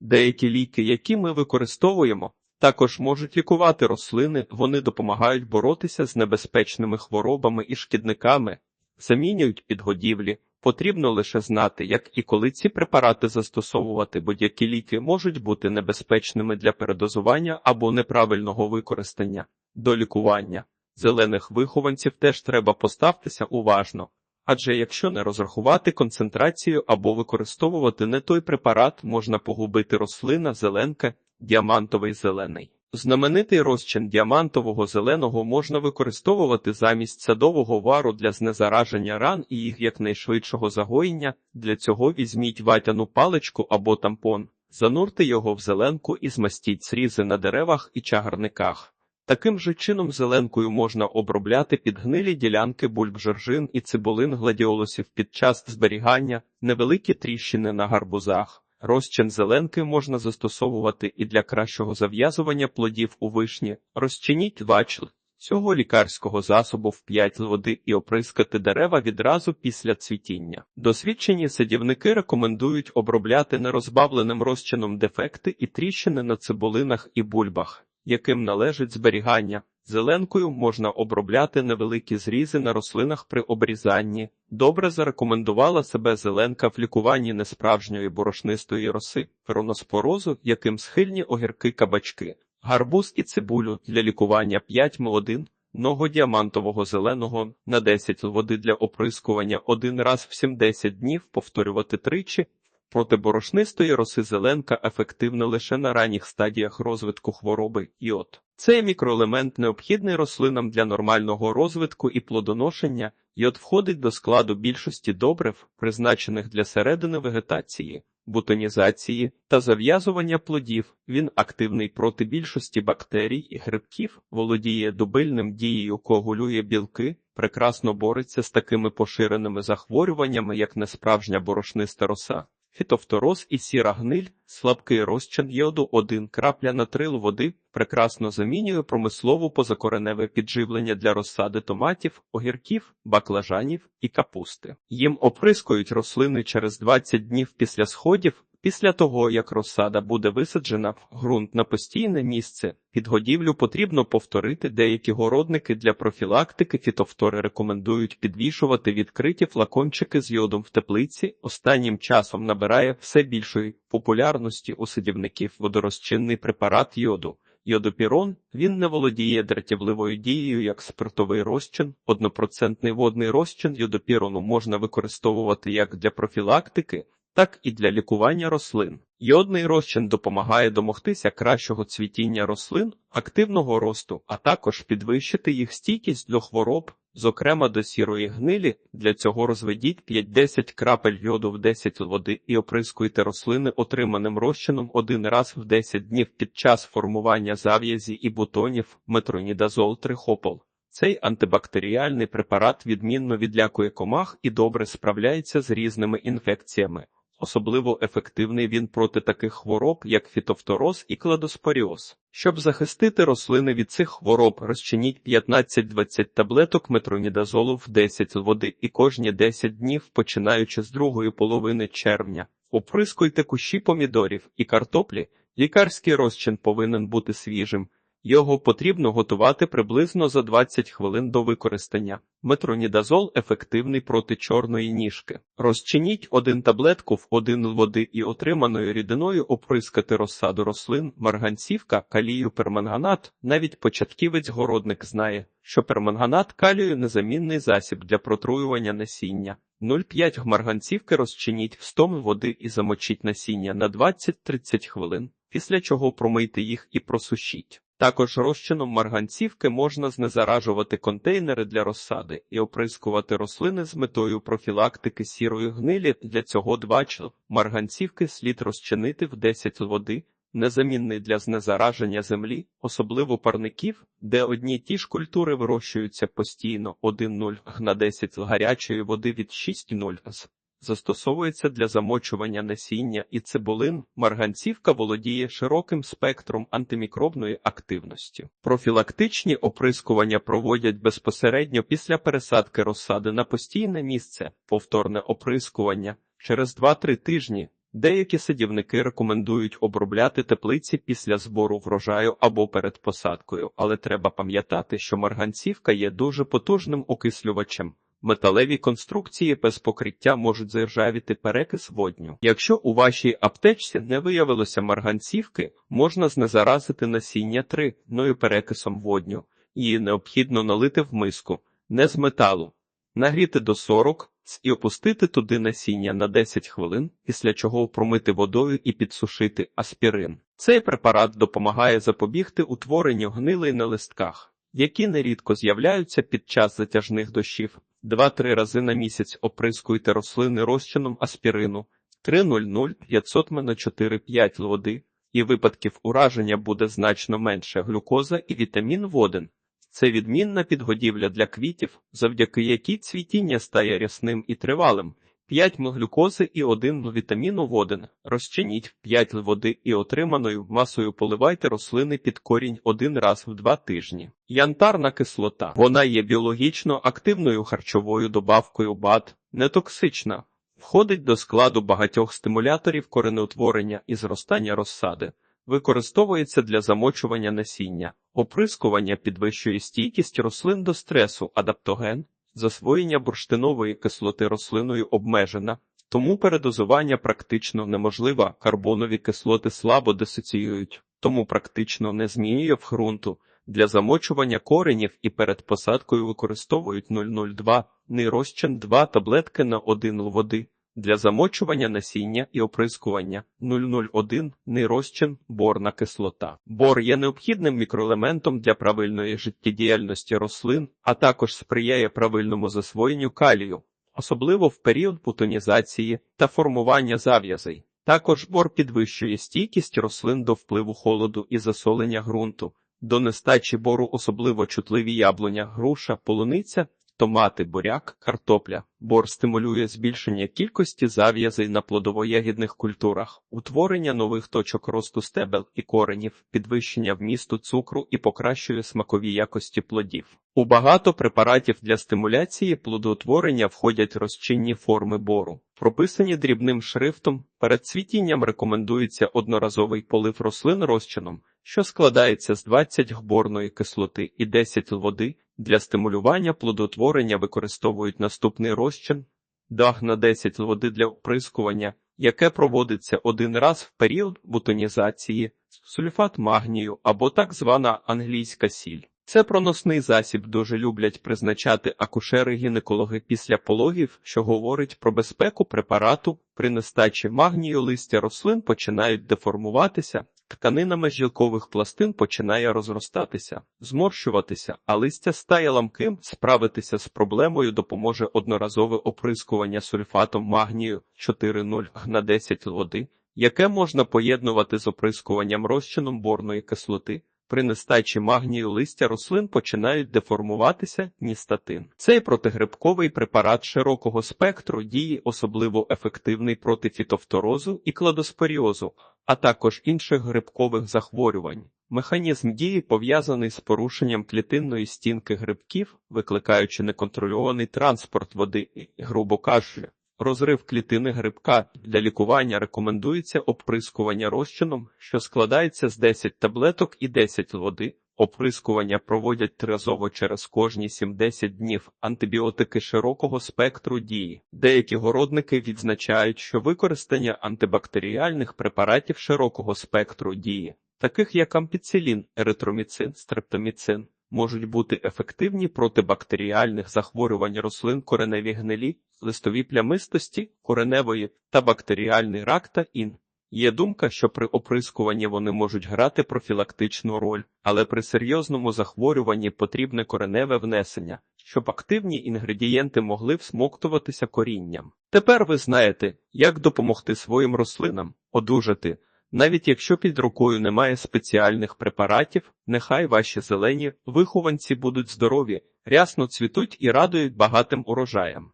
Деякі ліки, які ми використовуємо, також можуть лікувати рослини, вони допомагають боротися з небезпечними хворобами і шкідниками, замінюють підгодівлі. Потрібно лише знати, як і коли ці препарати застосовувати, будь-які ліки можуть бути небезпечними для передозування або неправильного використання. До лікування зелених вихованців теж треба поставтеся уважно. Адже якщо не розрахувати концентрацію або використовувати не той препарат, можна погубити рослина зеленка, діамантовий зелений. Знаменитий розчин діамантового зеленого можна використовувати замість садового вару для знезараження ран і їх якнайшвидшого загоєння. Для цього візьміть ватяну паличку або тампон, занурте його в зеленку і змастіть срізи на деревах і чагарниках. Таким же чином зеленкою можна обробляти підгнилі ділянки бульб жоржин і цибулин гладіолусів під час зберігання, невеликі тріщини на гарбузах. Розчин зеленки можна застосовувати і для кращого зав'язування плодів у вишні. Розчиніть вачл цього лікарського засобу в 5 води і оприскати дерева відразу після цвітіння. Досвідчені садівники рекомендують обробляти нерозбавленим розчином дефекти і тріщини на цибулинах і бульбах яким належить зберігання. Зеленкою можна обробляти невеликі зрізи на рослинах при обрізанні. Добре зарекомендувала себе зеленка в лікуванні несправжньої борошнистої роси, фероноспорозу, яким схильні огірки кабачки, гарбуз і цибулю для лікування 5 м1, ного діамантового зеленого на 10 води для оприскування один раз в 70 днів повторювати тричі, Проти борошнистої роси зеленка ефективна лише на ранніх стадіях розвитку хвороби іод. Цей мікроелемент необхідний рослинам для нормального розвитку і плодоношення, йод входить до складу більшості добрив, призначених для середини вегетації, бутонізації та зав'язування плодів. Він активний проти більшості бактерій і грибків, володіє дубильним дією, коагулює білки, прекрасно бореться з такими поширеними захворюваннями, як несправжня борошниста роса фітофтороз і сіра гниль, слабкий розчин йоду 1 крапля на трил води прекрасно замінює промислову позакореневе підживлення для розсади томатів, огірків, баклажанів і капусти. Їм оприскують рослини через 20 днів після сходів, Після того, як розсада буде висаджена в ґрунт на постійне місце, підгодівлю потрібно повторити деякі городники для профілактики фітофтори рекомендують підвішувати відкриті флакончики з йодом в теплиці. Останнім часом набирає все більшої популярності у садівників водорозчинний препарат йоду. Йодопірон він не володіє дратівливою дією як спиртовий розчин. Однопроцентний водний розчин йодопірону можна використовувати як для профілактики, так і для лікування рослин. Йодний розчин допомагає домогтися кращого цвітіння рослин, активного росту, а також підвищити їх стійкість до хвороб, зокрема до сірої гнилі. Для цього розведіть 5-10 крапель йоду в 10 води і оприскуйте рослини отриманим розчином один раз в 10 днів під час формування зав'язі і бутонів метронідазол трихопол. Цей антибактеріальний препарат відмінно відлякує комах і добре справляється з різними інфекціями. Особливо ефективний він проти таких хвороб, як фітофтороз і кладоспоріоз. Щоб захистити рослини від цих хвороб, розчиніть 15-20 таблеток метронідазолу в 10 води і кожні 10 днів, починаючи з другої половини червня. Оприскуйте кущі помідорів і картоплі. Лікарський розчин повинен бути свіжим. Його потрібно готувати приблизно за 20 хвилин до використання. Метронідазол ефективний проти чорної ніжки. Розчиніть один таблетку в один води і отриманою рідиною оприскати розсаду рослин, марганцівка, калію, перманганат. Навіть початківець городник знає, що перманганат калію незамінний засіб для протруювання насіння. 0,5 марганцівки розчиніть в 100 води і замочіть насіння на 20-30 хвилин, після чого промийте їх і просушіть. Також розчином марганцівки можна знезаражувати контейнери для розсади і оприскувати рослини з метою профілактики сірої гнилі. Для цього двачл марганцівки слід розчинити в 10 води, незамінний для знезараження землі, особливо парників, де одні ті ж культури вирощуються постійно 1,0 на 10 гарячої води від 6,0 з Застосовується для замочування насіння і цибулин, марганцівка володіє широким спектром антимікробної активності. Профілактичні оприскування проводять безпосередньо після пересадки розсади на постійне місце, повторне оприскування через 2-3 тижні Деякі садівники рекомендують обробляти теплиці після збору врожаю або перед посадкою, але треба пам'ятати, що марганцівка є дуже потужним окислювачем. Металеві конструкції без покриття можуть заржавіти перекис водню. Якщо у вашій аптечці не виявилося марганцівки, можна знезаразити насіння 3 ною перекисом водню. Її необхідно налити в миску, не з металу, нагріти до 40 і опустити туди насіння на 10 хвилин, після чого промити водою і підсушити аспірин. Цей препарат допомагає запобігти утворенню гнилей на листках, які нерідко з'являються під час затяжних дощів. 2-3 рази на місяць оприскуйте рослини розчином аспірину 3,00 500 на 4,5 води, і випадків ураження буде значно менше глюкоза і вітамін воден. Це відмінна підгодівля для квітів, завдяки якій цвітіння стає рясним і тривалим. 5 мл глюкози і 1 мл вітаміну воден. Розчиніть 5 л води і отриманою масою поливайте рослини під корінь один раз в два тижні. Янтарна кислота. Вона є біологічно активною харчовою добавкою БАД, нетоксична. Входить до складу багатьох стимуляторів коренеутворення і зростання розсади. Використовується для замочування насіння, оприскування підвищує стійкість рослин до стресу, адаптоген, засвоєння бурштинової кислоти рослиною обмежена, тому передозування практично неможливе. карбонові кислоти слабо дисоціюють, тому практично не змінює в ґрунту. Для замочування коренів і перед посадкою використовують 0,02 нейрозчин 2 таблетки на 1 л води. Для замочування насіння і оприскування 001 нейрозчин борна кислота. Бор є необхідним мікроелементом для правильної життєдіяльності рослин, а також сприяє правильному засвоєнню калію, особливо в період бутонізації та формування зав'язей. Також бор підвищує стійкість рослин до впливу холоду і засолення ґрунту. До нестачі бору особливо чутливі яблуня, груша, полуниця томати, буряк, картопля. Бор стимулює збільшення кількості зав'язей на плодово-ягідних культурах, утворення нових точок росту стебел і коренів, підвищення вмісту цукру і покращує смакові якості плодів. У багато препаратів для стимуляції плодоутворення входять розчинні форми бору. Прописані дрібним шрифтом, перед цвітінням рекомендується одноразовий полив рослин розчином, що складається з 20 гборної кислоти і 10 води. Для стимулювання плодотворення використовують наступний розчин, дах на 10 води для оприскування, яке проводиться один раз в період бутонізації, сульфат магнію або так звана англійська сіль. Це проносний засіб дуже люблять призначати акушери-гінекологи після пологів, що говорить про безпеку препарату. При нестачі магнію листя рослин починають деформуватися, тканина межілкових пластин починає розростатися, зморщуватися, а листя стає ламким. Справитися з проблемою допоможе одноразове оприскування сульфатом магнію 4,0 на 10 води, яке можна поєднувати з оприскуванням розчином борної кислоти. При нестачі магнію листя рослин починають деформуватися ністатин. Цей протигрибковий препарат широкого спектру дії особливо ефективний проти фітофторозу і кладоспоріозу, а також інших грибкових захворювань. Механізм дії пов'язаний з порушенням клітинної стінки грибків, викликаючи неконтрольований транспорт води грубо кажучи, Розрив клітини грибка для лікування рекомендується оприскування розчином, що складається з 10 таблеток і 10 води. Оприскування проводять триразово через кожні 7-10 днів антибіотики широкого спектру дії. Деякі городники відзначають, що використання антибактеріальних препаратів широкого спектру дії, таких як ампіцилін, еритроміцин, стрептоміцин, можуть бути ефективні проти бактеріальних захворювань рослин кореневі гнилі, листові плямистості, кореневої та бактеріальний рак та ін. Є думка, що при оприскуванні вони можуть грати профілактичну роль, але при серйозному захворюванні потрібне кореневе внесення, щоб активні інгредієнти могли всмоктуватися корінням. Тепер ви знаєте, як допомогти своїм рослинам одужати. Навіть якщо під рукою немає спеціальних препаратів, нехай ваші зелені вихованці будуть здорові, рясно цвітуть і радують багатим урожаям.